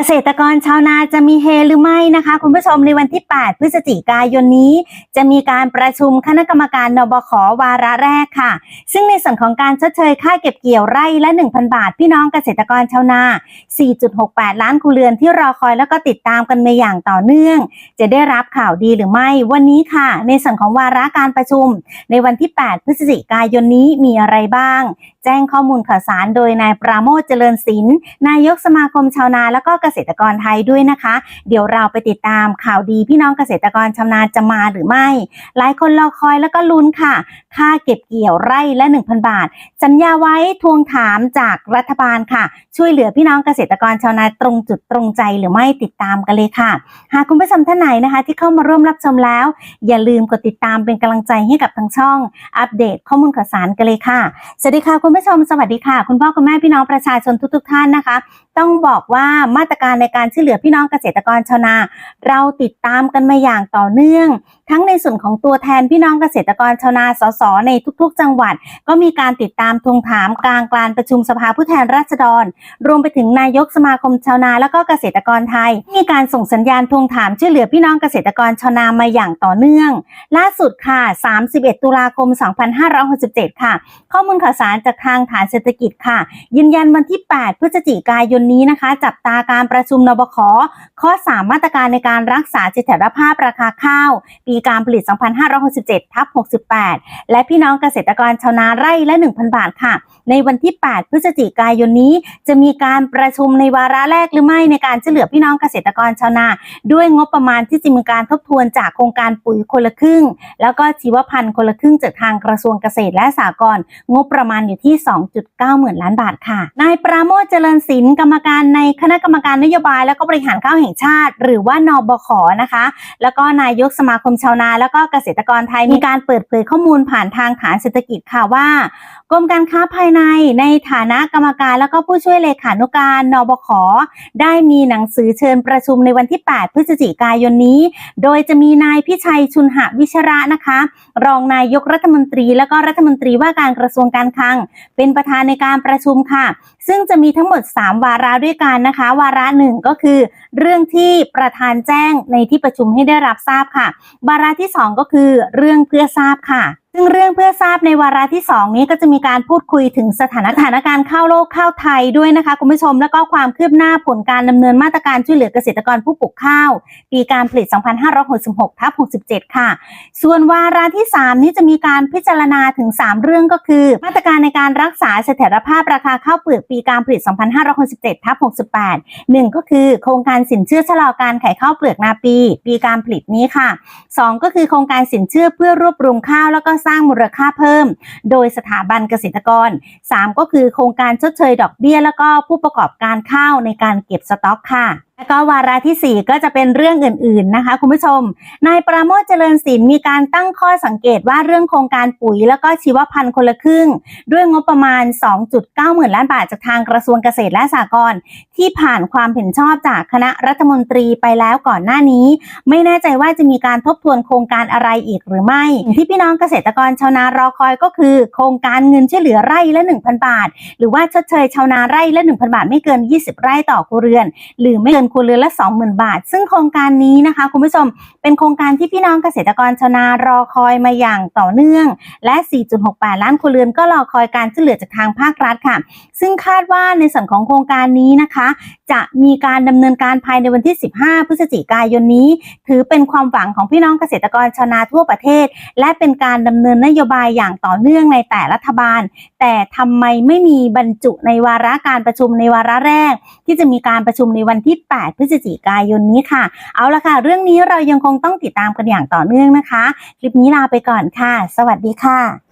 เกษตรกรชาวนาจะมีเฮหรือไม่นะคะ คุณผู้ชมในวันที่ 8 พฤศจิกายนนี้ จะมีการประชุมคณะกรรมการนบขวาระแรกค่ะ ซึ่งในส่วนของการชดเชยค่าเก็บเกี่ยวไร่ละ 1,000 บาท พี่น้องเกษตรกรชาวนา 4.68 ล้านครัวเรือนที่รอคอยแล้วก็ติดตามกันมาอย่างต่อเนื่อง จะได้รับข่าวดีหรือไม่ วันนี้ค่ะ ในส่วนของวาระการประชุม ในวันที่ 8 พฤศจิกายนนี้มีอะไรบ้าง แจ้งข้อมูลข่าวสารโดยนายปราโมทเจริญศิลป์นายกสมาคมชาวนา และก็เกษตรกรไทยด้วยนะคะ เดี๋ยวเราไปติดตามข่าวดีพี่น้องเกษตรกรชาวนาญจะมาหรือไม่ หลายคนรอคอยแล้วก็ลุ้นค่ะ ค่าเก็บเกี่ยวไร่ละ 1,000 บาท สัญญาไว้ทวงถามจากรัฐบาลค่ะ ช่วยเหลือพี่น้องเกษตรกรชาวนาตรงจุดตรงใจหรือไม่ติดตามกันเลยค่ะ หากคุณผู้ชมท่านไหนนะคะ ที่เข้ามาร่วมรับชมแล้ว อย่าลืมกดติดตามเป็นกำลังใจให้กับทางช่อง อัปเดตข้อมูลข่าวสารกันเลยค่ะสวัสดีค่ะคุณผู้ชมสวัสดีค่ะ คุณพ่อคุณแม่พี่น้องประชาชนทุกๆท่านนะคะ ต้องบอกว่ามาตรการในการช่วยเหลือพี่น้องเกษตรกรชาวนา เราติดตามกันมาอย่างต่อเนื่อง ทั้งในส่วนของตัวแทนพี่น้องเกษตรกรชาวนาสสในทุกๆ จังหวัด ก็มีการติดตามทวงถามกลางการประชุมสภาผู้แทนราษฎร รวมไปถึงนายกสมาคมชาวนาและก็เกษตรกรไทย มีการส่งสัญญาณทวงถามช่วยเหลือพี่น้องเกษตรกรชาวนามาอย่างต่อเนื่อง ล่าสุดค่ะ 31 ตุลาคม 2567 ค่ะ ข้อมูลข่าวสารจากทางฐานเศรษฐกิจค่ะ ยืนยันวันที่ 8 พฤศจิกายนนี้นะคะ จับตาการประชุมนบคข้อ 3 มาตรการในการรักษาเสถียรภาพราคาข้าว ปีการผลิต 2567ทับ68 และพี่น้องเกษตรกรชาวนาไร่ละ 1,000 บาทค่ะ ในวันที่ 8 พฤศจิกายนนี้ จะมีการประชุมในวาระแรกหรือไม่ในการช่วยเหลือพี่น้องเกษตรกรชาวนา ด้วยงบประมาณที่จะมีการทบทวนจากโครงการปุ๋ยคนละครึ่ง แล้วก็ชีวพันธุ์คนละครึ่งจากทางกระทรวงเกษตรและสหกรณ์งบประมาณอยู่ที่ 2.9 หมื่นล้านบาทค่ะนายปราโมทเจริญศิลป์กรรมการในคณะกรรมการนโยบายและก็บริหารข้าวแห่งชาติ หรือว่านบขนะคะ แล้วก็นายกสมาคมชาวนา แล้วก็เกษตรกรไทยมีการเปิดเผยข้อมูลผ่านทางฐานเศรษฐกิจค่ะว่ากรมการค้าภายในในฐานะกรรมการ แล้วก็ผู้ช่วยเลขานุการนบขได้มีหนังสือเชิญประชุมในวันที่ 8 พฤศจิกายนนี้ โดยจะมีนายพิชัยชุนหวิชระนะคะ รองนายกรัฐมนตรี แล้วก็รัฐมนตรีว่าการกระทรวงการคลัง เป็นประธานในการประชุมค่ะ ซึ่งจะมีทั้งหมด 3 วาระด้วยกันนะคะ วาระหนึ่งก็คือ เรื่องที่ประธานแจ้งในที่ประชุมให้ได้รับทราบค่ะวาระที่ 2 ก็คือเรื่องเพื่อทราบค่ะซึ่งเรื่องเพื่อทราบในวาระที่ 2 นี้ก็จะมีการพูดคุยถึงสถานสถานการณ์ข้าวโลกข้าวไทยด้วยนะคะคุณผู้ชม แล้วก็ความคืบหน้าผลการดำเนินมาตรการช่วยเหลือเกษตรกรผู้ปลูกข้าว ปีการผลิต 2566ทับ67 ค่ะ ส่วนวาระที่ 3 นี้จะมีการพิจารณาถึง 3 เรื่องก็คือ มาตรการในการรักษาเสถียรภาพราคาข้าวเปลือกปีการผลิต 2567ทับ68 1 ก็คือ โครงการสินเชื่อชะลอการขายข้าวเปลือกนาปี ปีการผลิตนี้ค่ะ 2 ก็คือโครงการสินเชื่อเพื่อรวบรวมข้าวแล้วก็สร้างมูลค่าเพิ่ม โดยสถาบันเกษตรกร 3 ก็คือโครงการชดเชยดอกเบี้ย แล้วก็ผู้ประกอบการข้าวในการเก็บสต็อกค่ะ แล้วก็วาระทีสี่ 4 ก็จะเป็นเรื่องอื่นๆนะคะ คุณผู้ชม นายปราโมทเจริญศิลป์มีการตั้งข้อสังเกตว่าเรื่องโครงการปุ๋ย แล้วก็ชีวพันธุ์คนละครึ่ง ด้วยงบประมาณ 2.9 หมื่นล้านบาทจากทางกระทรวงเกษตรและสหกรณ์ที่ผ่านความเห็นชอบจากคณะรัฐมนตรีไปแล้วก่อนหน้านี้ ไม่แน่ใจว่าจะมีการทบทวนโครงการอะไรอีกหรือไม่ ที่พี่น้องเกษตรกรชาวนารอคอยก็คือ โครงการเงินช่วยเหลือไร่ละ 1,000 บาท หรือว่าชดเชยชาวนาไร่ละ 1,000 บาท ไม่เกิน 20 ไร่ต่อครัวเรือน หรือไม่เกินครัวเรือนละ 20,000 บาท ซึ่งโครงการนี้นะคะ คุณผู้ชมเป็นโครงการที่พี่น้องเกษตรกรชาวนารอคอยมาอย่างต่อเนื่อง และ 4.68 ล้านครัวเรือนก็รอคอยการช่วยเหลือจากทางภาครัฐค่ะ ซึ่งคาดว่าในส่วนของโครงการนี้นะคะ จะมีการดำเนินการภายในวันที่ 15 พฤศจิกายนนี้ ถือเป็นความหวังของพี่น้องเกษตรกรชาวนาทั่วประเทศ และเป็นการดำเนินนโยบายอย่างต่อเนื่องในแต่รัฐบาล แต่ทำไมไม่มีบรรจุในวาระการประชุมในวาระแรก ที่จะมีการประชุมในวันที่8 พฤศจิกายนนี้ค่ะ เอาละค่ะ เรื่องนี้เรายังคงต้องติดตามกันอย่างต่อเนื่องนะคะ คลิปนี้ลาไปก่อนค่ะ สวัสดีค่ะ